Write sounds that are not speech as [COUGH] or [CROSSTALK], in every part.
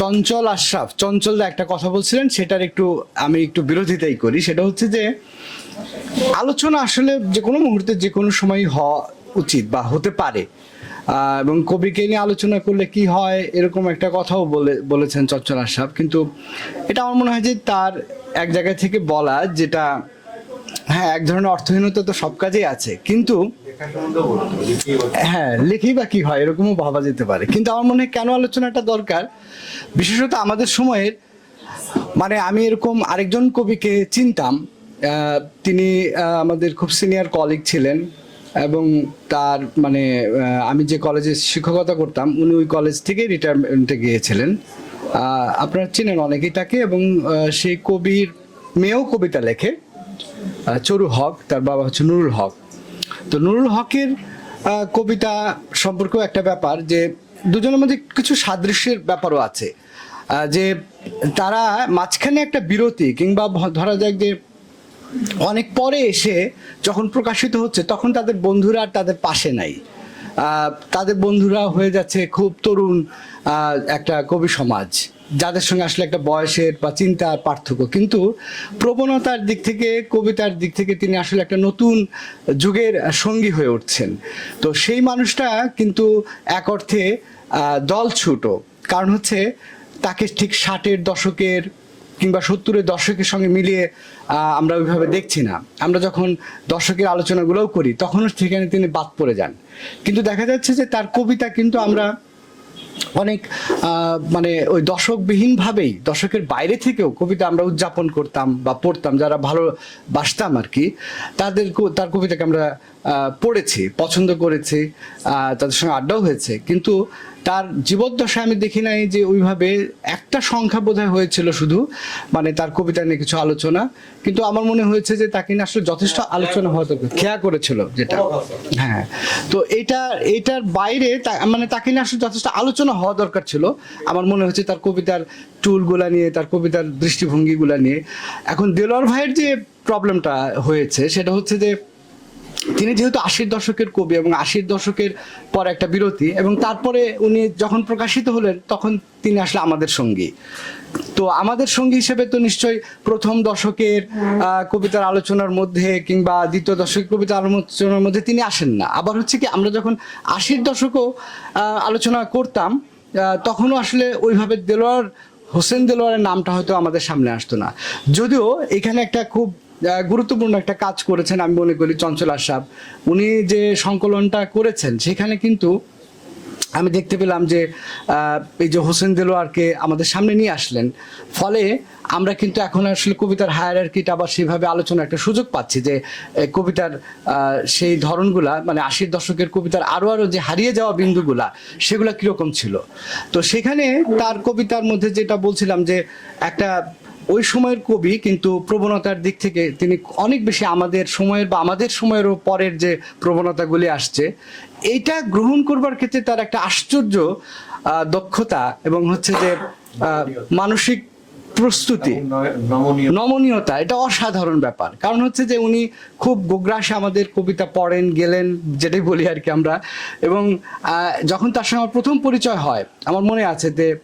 চঞ্চল আশরাফ, চঞ্চল দা একটা কথা বলছিলেন, সেটার একটু আমি একটু বিরোধিতাই করি। সেটা হচ্ছে যে, আলোচনা আসলে যে কোনো মুহূর্তে যে কোনো সময় হওয়া উচিত বা হতে পারে। এবং কবিকে নিয়ে আলোচনা করলে কি হয়, এরকম একটা কথাও বলে, বলেছেন চঞ্চল আশরাফ। কিন্তু এটা আমার মনে হয় যে তার এক জায়গা থেকে বলা যেটা হ্যাঁ এক ধরনের অর্থহীনতা তো সব কাজেই আছে। কিন্তু হ্যাঁ লেখেই বা কি হয়, এরকমও ভাবা যেতে পারে। কিন্তু আমার মনে হয় কেন আলোচনাটা দরকার? বিশেষত আমাদের সময়ের মানে আমি এরকম আরেকজন কবিকে চিনতাম তিনি আমাদের খুব সিনিয়র কলিগ ছিলেন এবং তার মানে আমি যে কলেজে শিক্ষকতা করতাম, উনি ওই কলেজ থেকে রিটায়ারমেন্টে গিয়েছিলেন। আপনারা চেনেন অনেকেই তাকে এবং সেই কবির মেয়েও কবিতা লেখে চরু হক, তার বাবা হচ্ছে নুরুল হক। তো নুরুল হকের কবিতা সম্পর্কেও একটা ব্যাপার যে দুজনের মধ্যে কিছু সাদৃশ্যের ব্যাপারও আছে। যে তারা মাঝখানে একটা বিরতি কিংবা ধরা যাক যে অনেক পরে এসে যখন প্রকাশিত হচ্ছে তখন তাদের বন্ধুরা আর তাদের পাশে নাই। তাদের বন্ধুরা হয়ে যাচ্ছে খুব তরুণ একটা কবি সমাজ। যাদের সঙ্গে আসলে একটা বয়সের বা চিন্তার পার্থক্য। কিন্তু প্রবণতার দিক থেকে, কবিতার দিক থেকে তিনি আসলে একটা নতুন যুগের সঙ্গী হয়ে উঠছেন। তো সেই মানুষটা কিন্তু এক অর্থে দল ছুটো। কারণ হচ্ছে, তাকে ঠিক ষাটের দশকের কিংবা সত্তরের দশকের সঙ্গে মিলিয়ে আমরা ওইভাবে দেখছি না। আমরা যখন দর্শকের আলোচনাগুলোও করি, তখনও সেখানে তিনি বাদ পড়ে যান। কিন্তু দেখা যাচ্ছে যে তার কবিতা কিন্তু আমরা অনেক মানে ওই দশকবিহীনভাবেই দশকের বাইরে থেকেও কবিতা আমরা উদযাপন করতাম বা পড়তাম, যারা ভালো বাসতাম আর কি, তাদের তার কবিতাকে আমরা পড়েছি, পছন্দ করেছি তাদের সঙ্গে আড্ডাও হয়েছে। কিন্তু তার জীবদ্দশায় আমি দেখি নাই যে ওইভাবে একটা সংখ্যা বোধহয় হয়েছিল শুধু মানে তার কবিতা নিয়ে কিছু আলোচনা। কিন্তু আমার মনে হয়েছে যে তাকে আসলে যথেষ্ট আলোচনা হওয়া দরকার। খেয়া করেছিল যেটা। হ্যাঁ। তো এটা এটার বাইরে মানে তাকে নিয়ে আসলে যথেষ্ট আলোচনা হওয়া দরকার ছিল। আমার মনে হচ্ছে তার কবিতার টুলগুলা নিয়ে, তার কবিতার দৃষ্টিভঙ্গিগুলা নিয়ে। এখন দেলোয়ার ভাইয়ের যে প্রবলেমটা হয়েছে, সেটা হচ্ছে যে তিনি যেহেতু আশির দশকের কবি এবং আশির দশকের পর একটা বিরতি এবং তারপরে উনি যখন প্রকাশিত হলেন, তখন তিনি আসলে আমাদের সঙ্গী। তো আমাদের সঙ্গী হিসেবে তো নিশ্চয়ই প্রথম দশকের কবিতার আলোচনার মধ্যে কিংবা দ্বিতীয় দশকের কবিতার আলোচনার মধ্যে তিনি আসেন না। আবার হচ্ছে কি, আমরা যখন আশির দশকও আলোচনা করতাম তখনও আসলে ওইভাবে দেলোয়ার, হোসেন দেলোয়ারের নামটা হয়তো আমাদের সামনে আসতো না। যদিও এখানে একটা খুব গুরুত্বপূর্ণ একটা কাজ করেছেন, আমি মনে করি চঞ্চল আশাব উনি যে সংকলনটা করেছেন, সেখানে কিন্তু আমি দেখতে পেলাম যে এই যে হোসেন দেলোয়ারকে আমাদের সামনে নিয়ে আসলেন। ফলে আমরা কিন্তু এখন আসলে কবিতার হায়ার হায়ারার্কিটা আবার সেভাবে আলোচনা একটা সুযোগ পাচ্ছি যে কবিতার সেই ধরনগুলা মানে আশির দশকের কবিতার আরও আরও যে হারিয়ে যাওয়া বিন্দুগুলা, সেগুলা কীরকম ছিল? তো সেখানে তার কবিতার মধ্যে যেটা বলছিলাম যে, একটা ওই সময়ের কবি কিন্তু প্রবণতার দিক থেকে তিনি অনেক বেশি আমাদের সময়ের বা আমাদের সময়েরও পরের যে প্রবণতাগুলি আসছে এইটা গ্রহণ করবার ক্ষেত্রে তার একটা আশ্চর্য দক্ষতা এবং হচ্ছে যে মানসিক প্রস্তুতি। নমনীয়। নমনীয়তা এটা অসাধারণ ব্যাপার। কারণ হচ্ছে যে উনি খুব গোগ্রাসে আমাদের কবিতা পড়েন গেলেন যেটাই বলি আর কি আমরা। এবং যখন তার সঙ্গে আমার প্রথম পরিচয় হয় আমার মনে আছে যে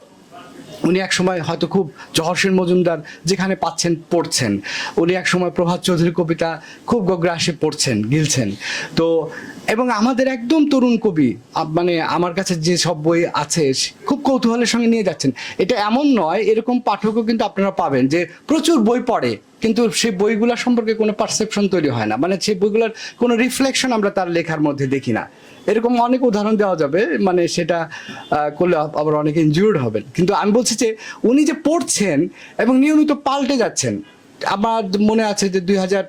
উনি এক সময় হয়তো খুব জহরসেন মজুমদার যেখানে পাচ্ছেন, পড়ছেন। উনি এক সময় প্রভাত চৌধুরীর কবিতা খুব গগ্রাসে পড়ছেন, গিলছেন। তো এবং আমাদের একদম তরুণ কবি মানে আমার কাছে যে সব বই আছে খুব কৌতূহলের সঙ্গে নিয়ে যাচ্ছেন। এটা এমন নয়, এরকম পাঠকও কিন্তু আপনারা পাবেন যে প্রচুর বই পড়ে, কিন্তু সেই বইগুলা সম্পর্কে কোনো পারসেপশন তৈরি হয় না। মানে সেই বইগুলোর কোনো রিফ্লেকশন আমরা তার লেখার মধ্যে দেখি না। এরকম অনেক উদাহরণ দেওয়া যাবে মানে সেটা করলে আবার অনেকে ইনজিউর্ড হবেন। কিন্তু আমি বলছি যে, উনি যে পড়ছেন এবং নিয়মিত পাল্টে যাচ্ছেন, আমার মনে আছে যে দুই হাজার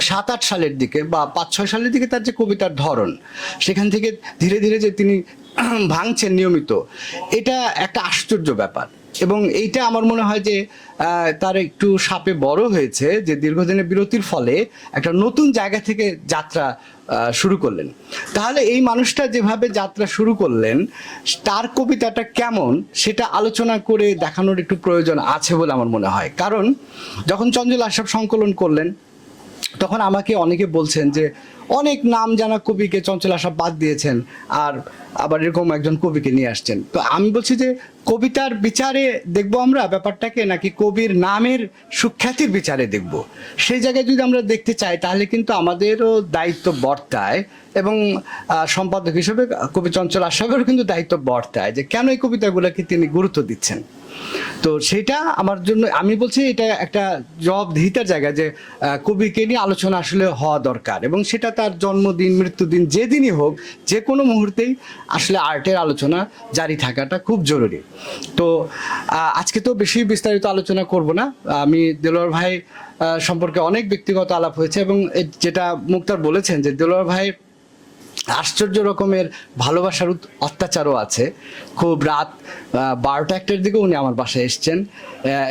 সাত আট সালের দিকে বা পাঁচ ছয় সালের দিকে তার যে কবিতার ধরন, সেখান থেকে ধীরে ধীরে যে তিনি [CLEARS THROAT] ভাঙছেন নিয়মিত, এটা একটা আশ্চর্য ব্যাপার। এবং এইটা আমার মনে হয় যে তার একটু সাপে বড় হয়েছে যে দীর্ঘদিনের বিরতির ফলে একটা নতুন জায়গা থেকে যাত্রা শুরু করলেন। তাহলে এই মানুষটা যেভাবে যাত্রা শুরু করলেন, তার কবিতাটা কেমন, সেটা আলোচনা করে দেখানোর একটু প্রয়োজন আছে বলে আমার মনে হয়। কারণ যখন চঞ্চল আশরাফ সংকলন করলেন তখন আমাকে অনেকে বলছেন যে, অনেক নাম জানা কবিকে চঞ্চল আশা বাদ দিয়েছেন আর আবার এরকম একজন কবিকে নিয়ে আসছেন। তো আমি বলছি যে, কবিতার বিচারে দেখব আমরা ব্যাপারটাকে নাকি কবির নামের সুখ্যাতির বিচারে দেখব? সেই জায়গায় যদি আমরা দেখতে চাই, তাহলে কিন্তু আমাদেরও দায়িত্ব বর্তায় এবং সম্পাদক হিসেবে কবি চঞ্চল আশাকেরও কিন্তু দায়িত্ব বর্তায় যে, কেন এই কবিতাগুলোকে তিনি গুরুত্ব দিচ্ছেন? তো সেটা আমার জন্য, আমি বলছি এটা একটা জবাবদিহিতার জায়গা যে কবিকে নিয়ে আলোচনা আসলে হওয়া দরকার এবং সেটা তার জন্মদিন, মৃত্যুদিন যেদিনই হোক যে কোনো মুহূর্তেই আসলে আর্টের আলোচনা জারি থাকাটা খুব জরুরি। তো আজকে তো বেশি বিস্তারিত আলোচনা করব না। আমি দেলোয়ার ভাই সম্পর্কে অনেক ব্যক্তিগত আলাপ হয়েছে এবং যেটা মুক্তার বলেছেন যে, দেলোয়ার ভাই আশ্চর্য রকমের ভালোবাসার অত্যাচারও আছে। খুব রাত বারোটা একটার দিকে উনি আমার বাসায় এসছেন।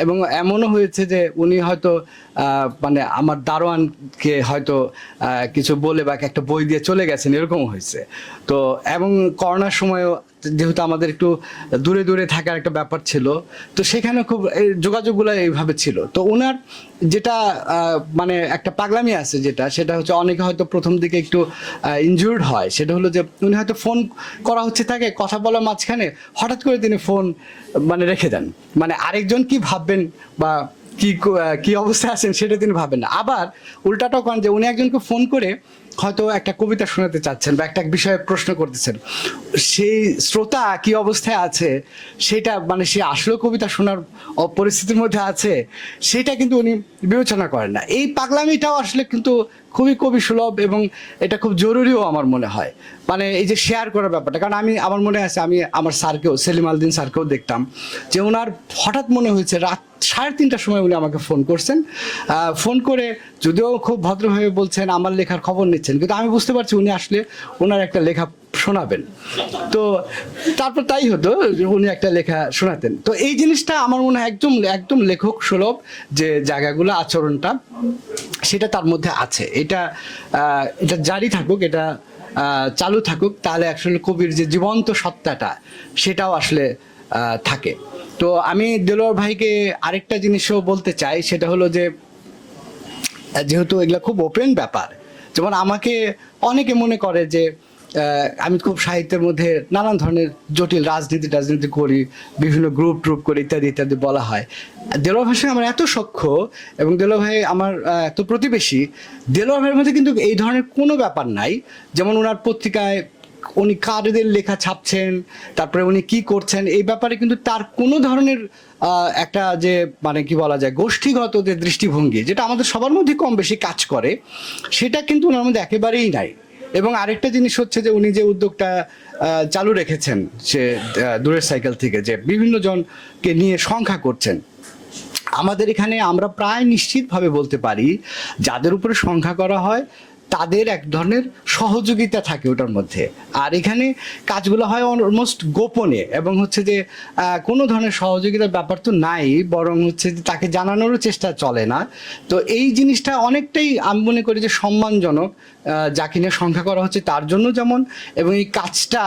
এবং এমনও হয়েছে যে উনি হয়তো মানে আমার দারোয়ানকে হয়তো কিছু বলে বা একটা বই দিয়ে চলে গেছেন এরকম হয়েছে। তো, এবং করোনার সময়ও যেহেতু আমাদের একটু দূরে দূরে থাকার একটা ব্যাপার ছিল, তো সেখানে খুব যোগাযোগগুলো এইভাবে ছিল। তো ওনার যেটা মানে একটা পাগলামি আছে যেটা, সেটা হচ্ছে অনেকে হয়তো প্রথম দিকে একটু ইনজুর্ড হয়। সেটা হলো যে উনি হয়তো ফোন করা হচ্ছে তাকে, কথা বলার মাঝখানে হঠাৎ করে তিনি ফোন মানে রেখে দেন। মানে আরেকজন কি ভাববেন বা ক- কি অবস্থায় আছেন সেটা তিনি ভাবেন না। আবার উল্টাটাও করেন যে উনি একজনকে ফোন করে হয়তো একটা কবিতা শোনাতে চাচ্ছেন বা একটা বিষয়ে প্রশ্ন করতেছেন। সেই শ্রোতা কি অবস্থায় আছে? সেটা মানে সে আসলে কবিতা শোনার পরিস্থিতির মধ্যে আছে? সেটা কিন্তু উনি বিবেচনা করেন না। এই পাগলামিটাও আসলে কিন্তু খুবই কবি সুলভ এবং এটা খুব জরুরিও আমার মনে হয়। মানে এই যে শেয়ার করার ব্যাপারটা, কারণ আমি, আমার মনে আছে, আমি আমার স্যারকেও, সেলিম আলদিন স্যারকেও দেখতাম যে ওনার হঠাৎ মনে হয়েছে রাত সাড়ে তিনটার সময় উনি আমাকে ফোন করছেন। ফোন করে যদিও খুব ভদ্রভাবে বলছেন, আমার লেখার খবর নিচ্ছেন কিন্তু আমি বুঝতে পারছি উনি আসলে ওনার একটা লেখা শোনাবেন। তো তারপর তাই হতো উনি একটা লেখা শোনাতেন। তো এই জিনিসটা আমার মনে হয় একদম একদম লেখক সুলভ যে জায়গাগুলো, আচরণটা, সেটা তার মধ্যে আছে। এটা এটা জারি থাকুক, এটা চালু থাকুক, তাহলে আসলে কবির যে জীবন্ত সত্তাটা, সেটাও আসলে থাকে। তো আমি দেলোয়ার ভাইকে আরেকটা জিনিসও বলতে চাই, সেটা হলো যে, যেহেতু এগুলো খুব ওপেন ব্যাপার যেমন আমাকে অনেকে মনে করে যে আমি খুব সাহিত্যের মধ্যে নানান ধরনের জটিল রাজনীতি টাজনীতি করি, বিভিন্ন গ্রুপ ট্রুপ করি ইত্যাদি ইত্যাদি বলা হয়। ভাইয়ের সঙ্গে আমার এত সখ্য এবং দেলোয়ার ভাই আমার এত প্রতিবেশী, দেলোয়ার ভাইয়ের মধ্যে কিন্তু এই ধরনের কোনো ব্যাপার নাই। যেমন ওনার পত্রিকায় উনি কারদের লেখা ছাপছেন, তারপরে উনি কি করছেন, এই ব্যাপারে কিন্তু তার কোনো ধরনের একটা যে মানে কি বলা যায়, গোষ্ঠীগত যে দৃষ্টিভঙ্গি, যেটা আমাদের সবার মধ্যে কম বেশি কাজ করে, সেটা কিন্তু ওনার মধ্যে একেবারেই নাই। এবং আরেকটা জিনিস হচ্ছে যে, উনি যে উদ্যোগটা চালু রেখেছেন, সে দূরের সাইকেল থেকে, যে বিভিন্ন জনকে নিয়ে সংখ্যা করছেন, আমাদের এখানে আমরা প্রায় নিশ্চিতভাবে বলতে পারি, যাদের উপরে সংখ্যা করা হয় তাদের এক ধরনের সহযোগিতা থাকে ওটার মধ্যে। আর এখানে কাজগুলো হয় অলমোস্ট গোপনে এবং হচ্ছে যে কোনো ধরনের সহযোগিতার ব্যাপার তো নাই বরং হচ্ছে যে তাকে জানানোরও চেষ্টা চলে না। তো এই জিনিসটা অনেকটাই আমি মনে করি যে সম্মানজনক আহ, যাকে নিয়ে সংখ্যা করা হচ্ছে তার জন্য যেমন। এবং এই কাজটা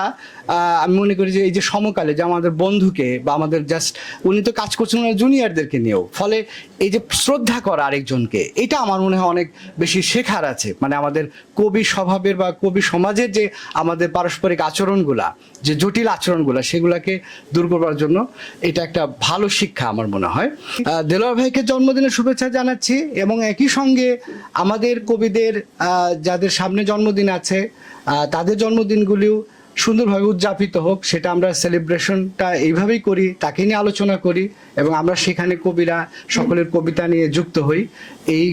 আমি মনে করি যে এই যে সমকালে যে আমাদের বন্ধুকে বা আমাদের জাস্ট উনি তো কাজ করছেন জুনিয়রদেরকে নিয়েও ফলে এই যে শ্রদ্ধা করা আরেকজনকে এটা আমার মনে হয় অনেক বেশি শেখার আছে। মানে আমাদের কবি স্বভাবের বা কবি সমাজের যে আমাদের পারস্পরিক আচরণগুলা, যে জটিল আচরণগুলা, সেগুলাকে দূর করবার জন্য এটা একটা ভালো শিক্ষা আমার মনে হয়। দেলোয়ার ভাইকে জন্মদিনের শুভেচ্ছা জানাচ্ছি এবং একই সঙ্গে আমাদের কবিদের যাদের সামনে জন্মদিন আছে তাদের জন্মদিনগুলিও সুন্দরভাবে উদযাপিত হোক, সেটা আমরা সেলিব্রেশনটা এইভাবেই করি, তাকে নিয়ে আলোচনা করি এবং আমরা সেখানে কবিরা সকলের কবিতা নিয়ে যুক্ত হই। এই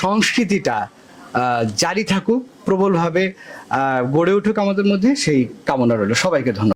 সংস্কৃতিটা জারি থাকুক প্রবলভাবে গড়ে উঠুক আমাদের মধ্যে সেই কামনা রইল। সবাইকে ধন্যবাদ।